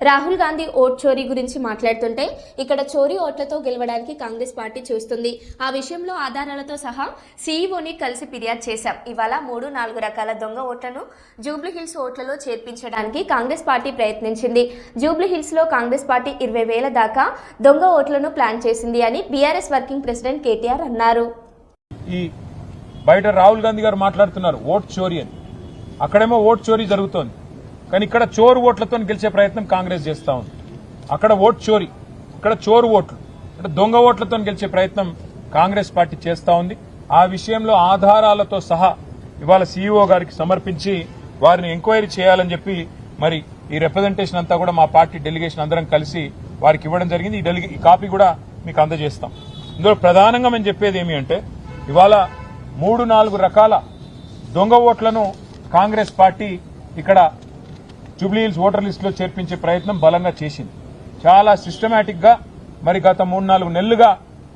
Rahul Gandhi vote చోరీ గురించి మాట్లాడుతుంటే ఇక్కడ చోరీ ఓట్లతో గెలవడానికి కాంగ్రెస్ పార్టీ చూస్తుంది. ఆ విషయంలో ఆధారాలతో సహా సీఈఓని కలిసి ఫిర్యాదు చేశాం. ఇవాళ మూడు నాలుగు రకాల దొంగ ఓట్లను జూబ్లీ హిల్స్ ఓట్లలో చేర్పించడానికి కాంగ్రెస్ పార్టీ ప్రయత్నించింది. జూబ్లీ హిల్స్లో కాంగ్రెస్ పార్టీ ఇరవై వేల దాకా దొంగ ఓట్లను ప్లాన్ చేసింది అని బీఆర్ఎస్ వర్కింగ్ ప్రెసిడెంట్ కేటీఆర్ అన్నారు. ఈ బయట రాహుల్ గాంధీ గారు మాట్లాడుతున్నారు ఓట్ చోరీ అని. అక్కడేమో ఓట్ చోరీ జరుగుతోంది. కానీ ఇక్కడ చోరు ఓట్లతో గెలిచే ప్రయత్నం కాంగ్రెస్ చేస్తా ఉంది. అక్కడ ఓట్ చోరీ. ఇక్కడ చోరు ఓట్లు. అంటే దొంగ ఓట్లతో గెలిచే ప్రయత్నం కాంగ్రెస్ పార్టీ చేస్తా ఉంది. ఆ విషయంలో ఆధారాలతో సహా ఇవాళ సీఈఓ గారికి సమర్పించి వారిని ఎంక్వైరీ చేయాలని చెప్పి మరి ఈ రిప్రజెంటేషన్ అంతా కూడా మా పార్టీ డెలిగేషన్ అందరం కలిసి వారికి ఇవ్వడం జరిగింది. ఈ డెలిగే ఈ కాపీ కూడా మీకు అందజేస్తాం. ఇందులో ప్రధానంగా మేము చెప్పేది ఏమి అంటే ఇవాళ మూడు నాలుగు రకాల దొంగ ఓట్లను కాంగ్రెస్ పార్టీ ఇక్కడ జూబ్లీహిల్స్ ఓటర్ లిస్టులో చేర్పించే ప్రయత్నం బలంగా చేసింది. చాలా సిస్టమేటిక్గా మరి గత మూడు నాలుగు నెలలుగా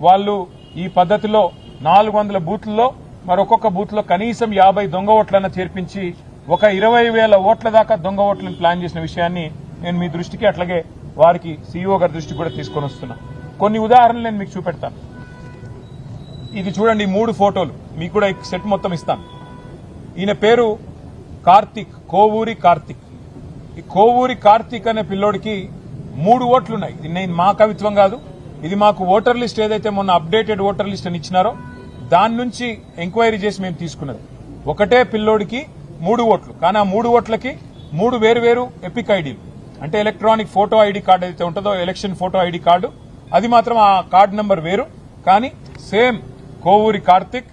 వాళ్ళు ఈ పద్ధతిలో నాలుగు వందల బూత్లలో మరొకొక్క బూత్లో కనీసం యాభై దొంగ ఓట్లను చేర్పించి ఒక ఇరవై వేల ఓట్ల దాకా దొంగ ఓట్లను ప్లాన్ చేసిన విషయాన్ని నేను మీ దృష్టికి అట్లాగే వారికి సీఈఓ గారి దృష్టికి కూడా తీసుకొని వస్తున్నా. కొన్ని ఉదాహరణలు నేను మీకు చూపెడతాను. ఇది చూడండి మూడు ఫోటోలు. మీకు కూడా ఈ సెట్ మొత్తం ఇస్తాను. ఈయన పేరు కార్తిక్ కోవూరి కార్తిక్. ఈ కోవూరి కార్తిక్ అనే పిల్లోడికి మూడు ఓట్లున్నాయి. ఇది నేను మా కవిత్వం కాదు. ఇది మాకు ఓటర్ లిస్ట్ ఏదైతే మొన్న అప్డేటెడ్ ఓటర్ లిస్ట్ అని ఇచ్చినారో దాని నుంచి ఎంక్వైరీ చేసి మేము తీసుకున్నది. ఒకటే పిల్లోడికి మూడు ఓట్లు. కానీ ఆ మూడు ఓట్లకి మూడు వేరు వేరు ఎపిక్ ఐడీలు. అంటే ఎలక్ట్రానిక్ ఫోటో ఐడి కార్డు అయితే ఉంటుందో ఎలక్షన్ ఫోటో ఐడి కార్డు అది మాత్రం ఆ కార్డు నంబర్ వేరు. కానీ సేమ్ కోవూరి కార్తిక్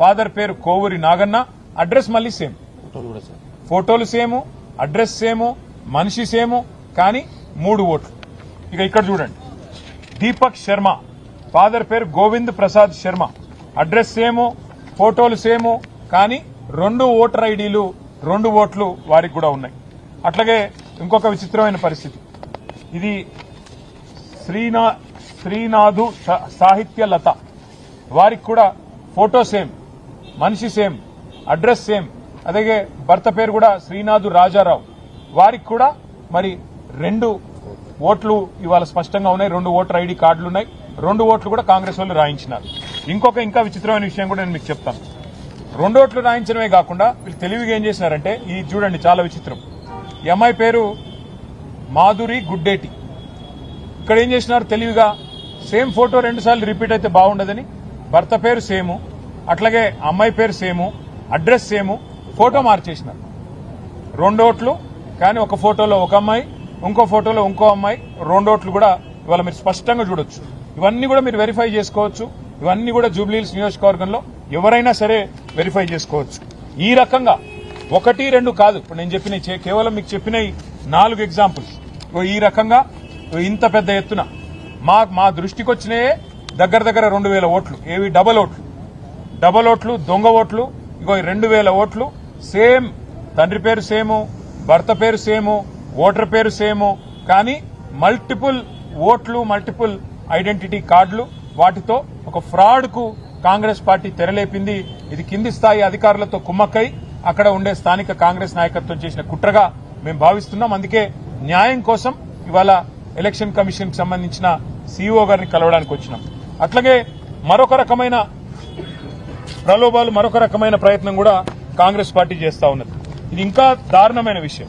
ఫాదర్ పేరు కోవూరి నాగన్న అడ్రస్ మళ్ళీ సేమ్. ఫోటోలు సేము అడ్రస్ సేము మనిషి సేము కానీ మూడు ఓట్లు. ఇక ఇక్కడ చూడండి. దీపక్ శర్మ. ఫాదర్ పేరు గోవింద్ ప్రసాద్ శర్మ. అడ్రస్ సేము ఫోటోలు సేము కానీ రెండు ఓటర్ ఐడీలు రెండు ఓట్లు వారికి కూడా ఉన్నాయి. అట్లాగే ఇంకొక విచిత్రమైన పరిస్థితి. ఇది శ్రీనా శ్రీనాథు సాహిత్య లత. వారికి కూడా ఫోటో సేమ్ మనిషి సేమ్ అడ్రస్ సేమ్ అలాగే భర్త పేరు కూడా శ్రీనాథు రాజారావు. వారికి కూడా మరి రెండు ఓట్లు ఇవాళ స్పష్టంగా ఉన్నాయి. రెండు ఓటర్ ఐడి కార్డులు ఉన్నాయి. రెండు ఓట్లు కూడా కాంగ్రెస్ వాళ్ళు రాయించినారు. ఇంకొక ఇంకా విచిత్రమైన విషయం కూడా నేను మీకు చెప్తాను. రెండు ఓట్లు రాయించడమే కాకుండా వీళ్ళు తెలివిగా ఏం చేసినారంటే ఇది చూడండి చాలా విచిత్రం. ఈ అమ్మాయి పేరు మాధురి గుడ్డేటి. ఇక్కడ ఏం చేసినారు తెలివిగా? సేమ్ ఫోటో రెండు సార్లు రిపీట్ అయితే బాగుండదని. భర్త పేరు సేము. అట్లాగే అమ్మాయి పేరు సేము. Address same. ఫోటో మార్చేసినారు. రెండు ఓట్లు కానీ ఒక ఫోటోలో ఒక అమ్మాయి ఇంకో ఫోటోలో ఇంకో అమ్మాయి రెండు ఓట్లు కూడా ఇవాళ మీరు స్పష్టంగా చూడొచ్చు. ఇవన్నీ కూడా మీరు వెరిఫై చేసుకోవచ్చు. ఇవన్నీ కూడా జూబ్లీహిల్స్ నియోజకవర్గంలో ఎవరైనా సరే వెరిఫై చేసుకోవచ్చు. ఈ రకంగా ఒకటి రెండు కాదు. ఇప్పుడు నేను చెప్పిన కేవలం మీకు చెప్పిన నాలుగు ఎగ్జాంపుల్స్ ఈ రకంగా ఇంత పెద్ద ఎత్తున మా మా దృష్టికి వచ్చినాయే దగ్గర దగ్గర రెండు వేల ఓట్లు. ఏవి? డబల్ ఓట్లు. డబల్ ఓట్లు దొంగ ఓట్లు ఇగో రెండు వేల ఓట్లు సేమ్ తండ్రి పేరు సేము భర్త పేరు సేము ఓటర్ పేరు సేము కానీ మల్టిపుల్ ఓట్లు మల్టిపుల్ ఐడెంటిటీ కార్డులు వాటితో ఒక ఫ్రాడ్కు కాంగ్రెస్ పార్టీ తెరలేపింది. ఇది కింది స్థాయి అధికారులతో కుమ్మక్కై అక్కడ ఉండే స్థానిక కాంగ్రెస్ నాయకత్వం చేసిన కుట్రగా మేము భావిస్తున్నాం. అందుకే న్యాయం కోసం ఇవాళ ఎలక్షన్ కమిషన్కి సంబంధించిన సీఈఓ గారిని కలవడానికి వచ్చినాం. అట్లాగే మరొక రకమైన ప్రలోభాలు మరొక రకమైన ప్రయత్నం కూడా కాంగ్రెస్ పార్టీ చేస్తా ఉన్నది. ఇది ఇంకా దారుణమైన విషయం.